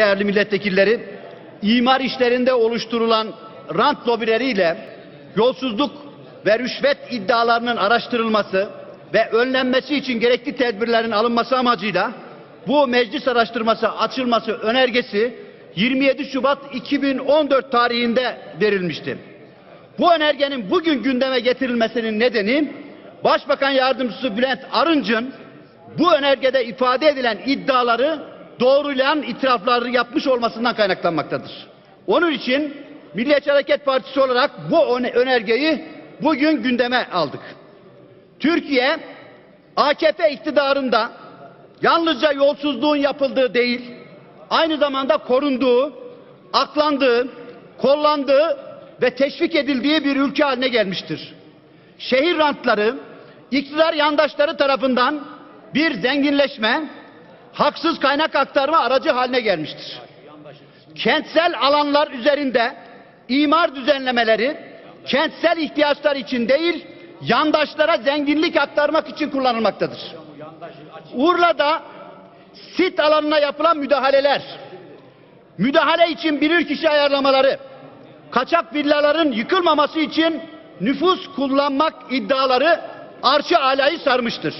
Değerli milletvekilleri, imar işlerinde oluşturulan rant lobileriyle yolsuzluk ve rüşvet iddialarının araştırılması ve önlenmesi için gerekli tedbirlerin alınması amacıyla bu meclis araştırması açılması önergesi 27 Şubat 2014 tarihinde verilmişti. Bu önergenin bugün gündeme getirilmesinin nedeni Başbakan Yardımcısı Bülent Arınç'ın bu önergede ifade edilen iddiaları doğrulayan itirafları yapmış olmasından kaynaklanmaktadır. Onun için Milliyetçi Hareket Partisi olarak bu öne- önergeyi bugün gündeme aldık. Türkiye AKP iktidarında yalnızca yolsuzluğun yapıldığı değil, aynı zamanda korunduğu, aklandığı, kollandığı ve teşvik edildiği bir ülke haline gelmiştir. Şehir rantları iktidar yandaşları tarafından bir zenginleşme, haksız kaynak aktarma aracı haline gelmiştir. Kentsel alanlar üzerinde imar düzenlemeleri kentsel ihtiyaçlar için değil, yandaşlara zenginlik aktarmak için kullanılmaktadır. Urla'da sit alanına yapılan müdahaleler, müdahale için bilirkişi ayarlamaları, kaçak villaların yıkılmaması için nüfus kullanmak iddiaları arşı alayı sarmıştır.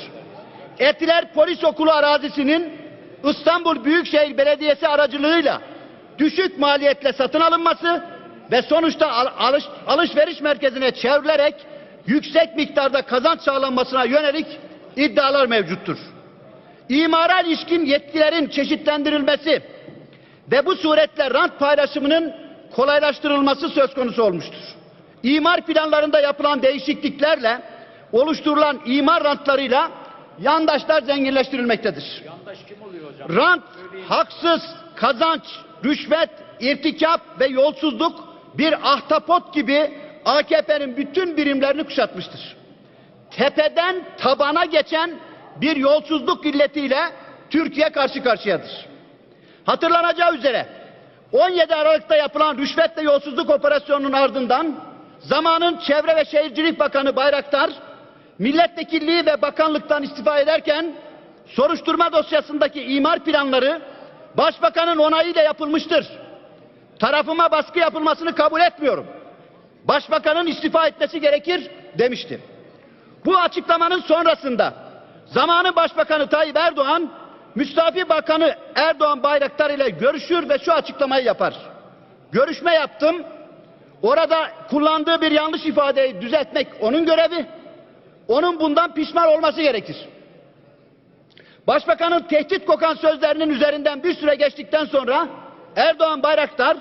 Etiler Polis Okulu arazisinin İstanbul Büyükşehir Belediyesi aracılığıyla düşük maliyetle satın alınması ve sonuçta al- alış- alışveriş merkezine çevrilerek yüksek miktarda kazanç sağlanmasına yönelik iddialar mevcuttur. İmara ilişkin yetkilerin çeşitlendirilmesi ve bu suretle rant paylaşımının kolaylaştırılması söz konusu olmuştur. İmar planlarında yapılan değişikliklerle oluşturulan imar rantlarıyla yandaşlar zenginleştirilmektedir. Rant, haksız, kazanç, rüşvet, irtikap ve yolsuzluk bir ahtapot gibi AKP'nin bütün birimlerini kuşatmıştır. Tepeden tabana geçen bir yolsuzluk illetiyle Türkiye karşı karşıyadır. Hatırlanacağı üzere 17 Aralık'ta yapılan rüşvet ve yolsuzluk operasyonunun ardından zamanın Çevre ve Şehircilik Bakanı Bayraktar milletvekilliği ve bakanlıktan istifa ederken soruşturma dosyasındaki imar planları başbakanın onayıyla yapılmıştır. Tarafıma baskı yapılmasını kabul etmiyorum. Başbakanın istifa etmesi gerekir demiştim. Bu açıklamanın sonrasında zamanın Başbakanı Tayyip Erdoğan Müstafi Bakanı Erdoğan Bayraktar ile görüşür ve şu açıklamayı yapar. Görüşme yaptım. Orada kullandığı bir yanlış ifadeyi düzeltmek onun görevi. Onun bundan pişman olması gerekir. Başbakanın tehdit kokan sözlerinin üzerinden bir süre geçtikten sonra Erdoğan Bayraktar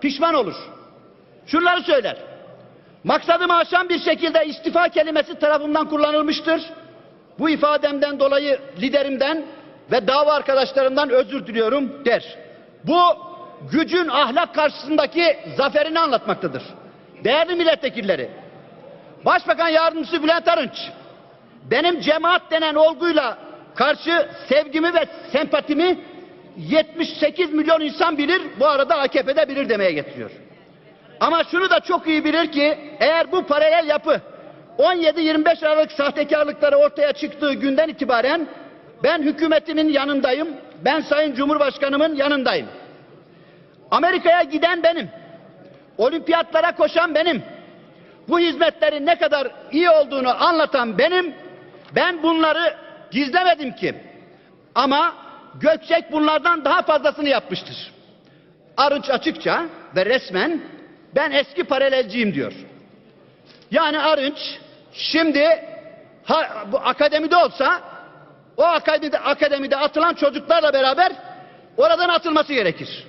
pişman olur. Şunları söyler. Maksadımı aşan bir şekilde istifa kelimesi tarafından kullanılmıştır. Bu ifademden dolayı liderimden ve dava arkadaşlarımdan özür diliyorum der. Bu gücün ahlak karşısındaki zaferini anlatmaktadır. Değerli milletvekilleri, Başbakan Yardımcısı Bülent Arınç, benim cemaat denen olguyla karşı sevgimi ve sempatimi 78 milyon insan bilir, bu arada AKP'de bilir demeye getiriyor. Ama şunu da çok iyi bilir ki eğer bu paralel yapı 17-25 Aralık sahtekarlıkları ortaya çıktığı günden itibaren ben hükümetimin yanındayım, ben Sayın Cumhurbaşkanımın yanındayım. Amerika'ya giden benim, olimpiyatlara koşan benim, bu hizmetlerin ne kadar iyi olduğunu anlatan benim, ben bunları gizlemedim ki. Ama Gökçek bunlardan daha fazlasını yapmıştır. Arınç açıkça ve resmen ben eski paralelciyim diyor. Yani Arınç şimdi ha, bu akademide olsa o akademide, akademide atılan çocuklarla beraber oradan atılması gerekir.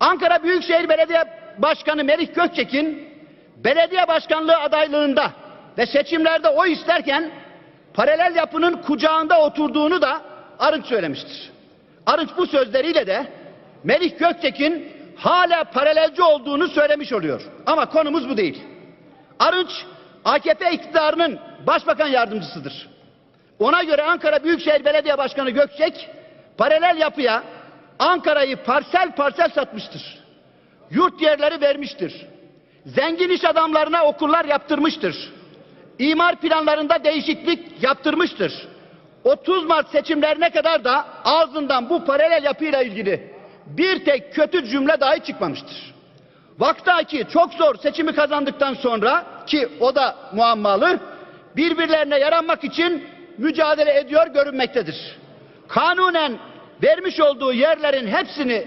Ankara Büyükşehir Belediye Başkanı Melih Gökçek'in belediye başkanlığı adaylığında ve seçimlerde oy isterken paralel yapının kucağında oturduğunu da Arınç söylemiştir. Arınç bu sözleriyle de Melih Gökçek'in hala paralelci olduğunu söylemiş oluyor. Ama konumuz bu değil. Arınç AKP iktidarının başbakan yardımcısıdır. Ona göre Ankara Büyükşehir Belediye Başkanı Gökçek paralel yapıya Ankara'yı parsel parsel satmıştır. Yurt yerleri vermiştir. Zengin iş adamlarına okullar yaptırmıştır. İmar planlarında değişiklik yaptırmıştır. 30 Mart seçimlerine kadar da ağzından bu paralel yapıyla ilgili bir tek kötü cümle dahi çıkmamıştır. Vaktaki çok zor seçimi kazandıktan sonra ki o da muammalı birbirlerine yaranmak için mücadele ediyor görünmektedir. Kanunen vermiş olduğu yerlerin hepsini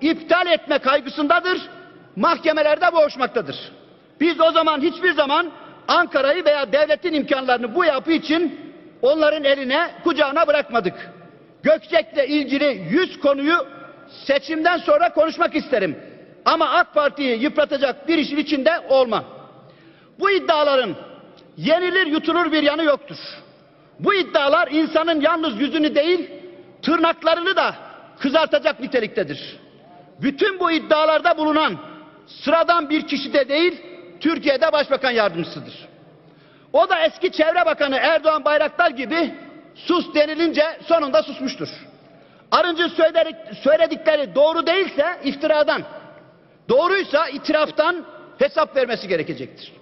iptal etme kaygısındadır. Mahkemelerde boğuşmaktadır. Biz o zaman hiçbir zaman Ankara'yı veya devletin imkanlarını bu yapı için onların eline kucağına bırakmadık. Gökçek'le ilgili yüz konuyu seçimden sonra konuşmak isterim. Ama AK Parti'yi yıpratacak bir işin içinde olmam. Bu iddiaların yenilir yutulur bir yanı yoktur. Bu iddialar insanın yalnız yüzünü değil, tırnaklarını da kızartacak niteliktedir. Bütün bu iddialarda bulunan sıradan bir kişi de değil, Türkiye'de başbakan yardımcısıdır. O da eski çevre bakanı Erdoğan Bayraktar gibi sus denilince sonunda susmuştur. Arıncı söyledik- söyledikleri doğru değilse iftiradan, doğruysa itiraftan hesap vermesi gerekecektir.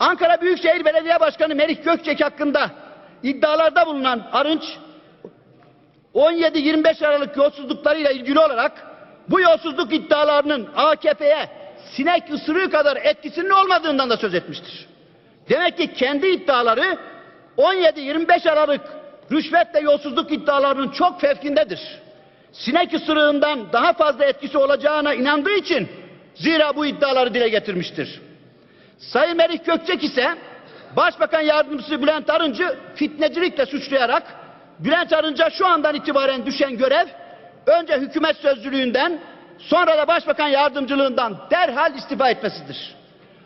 Ankara Büyükşehir Belediye Başkanı Melih Gökçek hakkında iddialarda bulunan Arınç 17-25 Aralık yolsuzluklarıyla ilgili olarak bu yolsuzluk iddialarının AKP'ye sinek ısırığı kadar etkisinin olmadığından da söz etmiştir. Demek ki kendi iddiaları 17-25 Aralık rüşvet ve yolsuzluk iddialarının çok fevkindedir. Sinek ısırığından daha fazla etkisi olacağına inandığı için zira bu iddiaları dile getirmiştir. Sayın Melih Gökçek ise Başbakan Yardımcısı Bülent Arıncı fitnecilikle suçlayarak Bülent Arınç'a şu andan itibaren düşen görev önce hükümet sözcülüğünden sonra da Başbakan Yardımcılığından derhal istifa etmesidir.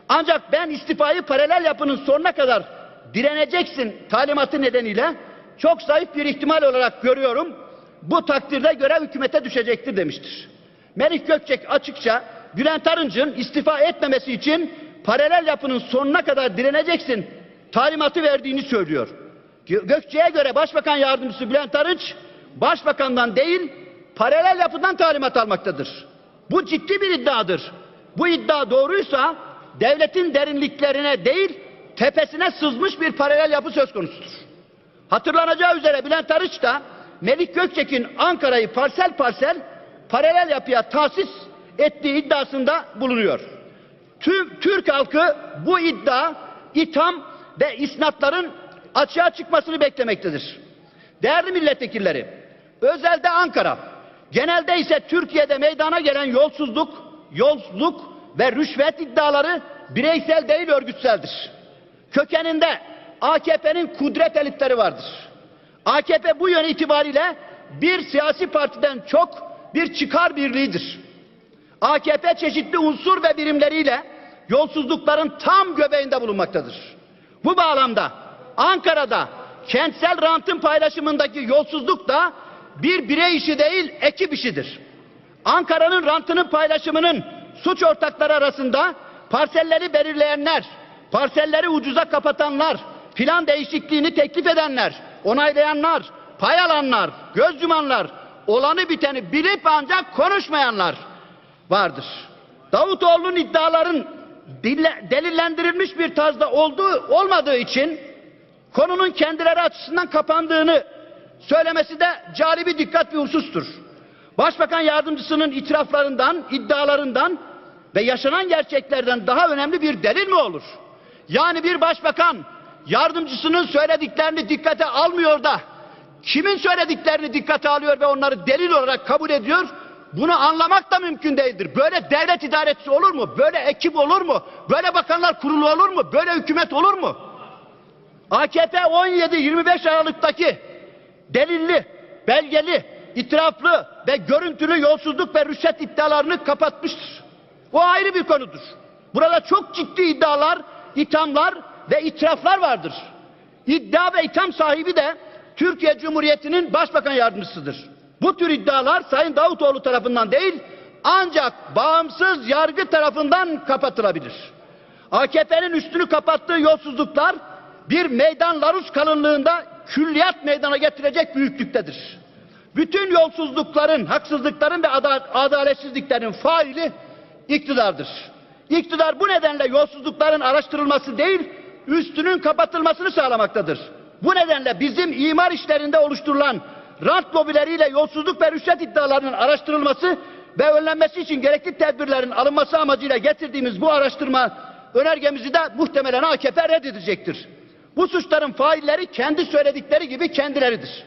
Ancak ben istifayı paralel yapının sonuna kadar direneceksin talimatı nedeniyle çok zayıf bir ihtimal olarak görüyorum. Bu takdirde görev hükümete düşecektir demiştir. Melih Gökçek açıkça Bülent Arınç'ın istifa etmemesi için paralel yapının sonuna kadar direneceksin talimatı verdiğini söylüyor. Gö- Gökçe'ye göre Başbakan Yardımcısı Bülent Arınç Başbakandan değil paralel yapıdan talimat almaktadır. Bu ciddi bir iddiadır. Bu iddia doğruysa devletin derinliklerine değil tepesine sızmış bir paralel yapı söz konusudur. Hatırlanacağı üzere Bülent Arıç da Melik Gökçek'in Ankara'yı parsel parsel paralel yapıya tahsis ettiği iddiasında bulunuyor. Tüm Türk halkı bu iddia, itham ve isnatların açığa çıkmasını beklemektedir. Değerli milletvekilleri, özelde Ankara, genelde ise Türkiye'de meydana gelen yolsuzluk, yolsuzluk ve rüşvet iddiaları bireysel değil örgütseldir. Kökeninde AKP'nin kudret elitleri vardır. AKP bu yön itibariyle bir siyasi partiden çok bir çıkar birliğidir. AKP çeşitli unsur ve birimleriyle yolsuzlukların tam göbeğinde bulunmaktadır. Bu bağlamda Ankara'da kentsel rantın paylaşımındaki yolsuzluk da bir birey işi değil ekip işidir. Ankara'nın rantının paylaşımının suç ortakları arasında parselleri belirleyenler, parselleri ucuza kapatanlar, plan değişikliğini teklif edenler, onaylayanlar, pay alanlar, göz yumanlar, olanı biteni bilip ancak konuşmayanlar vardır. Davutoğlu'nun iddiaların delillendirilmiş bir tarzda olduğu olmadığı için konunun kendileri açısından kapandığını söylemesi de cari bir dikkat bir husustur. Başbakan yardımcısının itiraflarından, iddialarından ve yaşanan gerçeklerden daha önemli bir delil mi olur? Yani bir başbakan yardımcısının söylediklerini dikkate almıyor da kimin söylediklerini dikkate alıyor ve onları delil olarak kabul ediyor? Bunu anlamak da mümkün değildir. Böyle devlet idaresi olur mu? Böyle ekip olur mu? Böyle bakanlar kurulu olur mu? Böyle hükümet olur mu? AKP 17-25 Aralık'taki delilli, belgeli, itiraflı ve görüntülü yolsuzluk ve rüşvet iddialarını kapatmıştır. O ayrı bir konudur. Burada çok ciddi iddialar, ithamlar ve itiraflar vardır. İddia ve itham sahibi de Türkiye Cumhuriyeti'nin başbakan yardımcısıdır. Bu tür iddialar Sayın Davutoğlu tarafından değil, ancak bağımsız yargı tarafından kapatılabilir. AKP'nin üstünü kapattığı yolsuzluklar bir meydan larus kalınlığında külliyat meydana getirecek büyüklüktedir. Bütün yolsuzlukların, haksızlıkların ve ada- adaletsizliklerin faili iktidardır. İktidar bu nedenle yolsuzlukların araştırılması değil, üstünün kapatılmasını sağlamaktadır. Bu nedenle bizim imar işlerinde oluşturulan rant lobileriyle yolsuzluk ve rüşvet iddialarının araştırılması ve önlenmesi için gerekli tedbirlerin alınması amacıyla getirdiğimiz bu araştırma önergemizi de muhtemelen AKP reddedecektir. Bu suçların failleri kendi söyledikleri gibi kendileridir.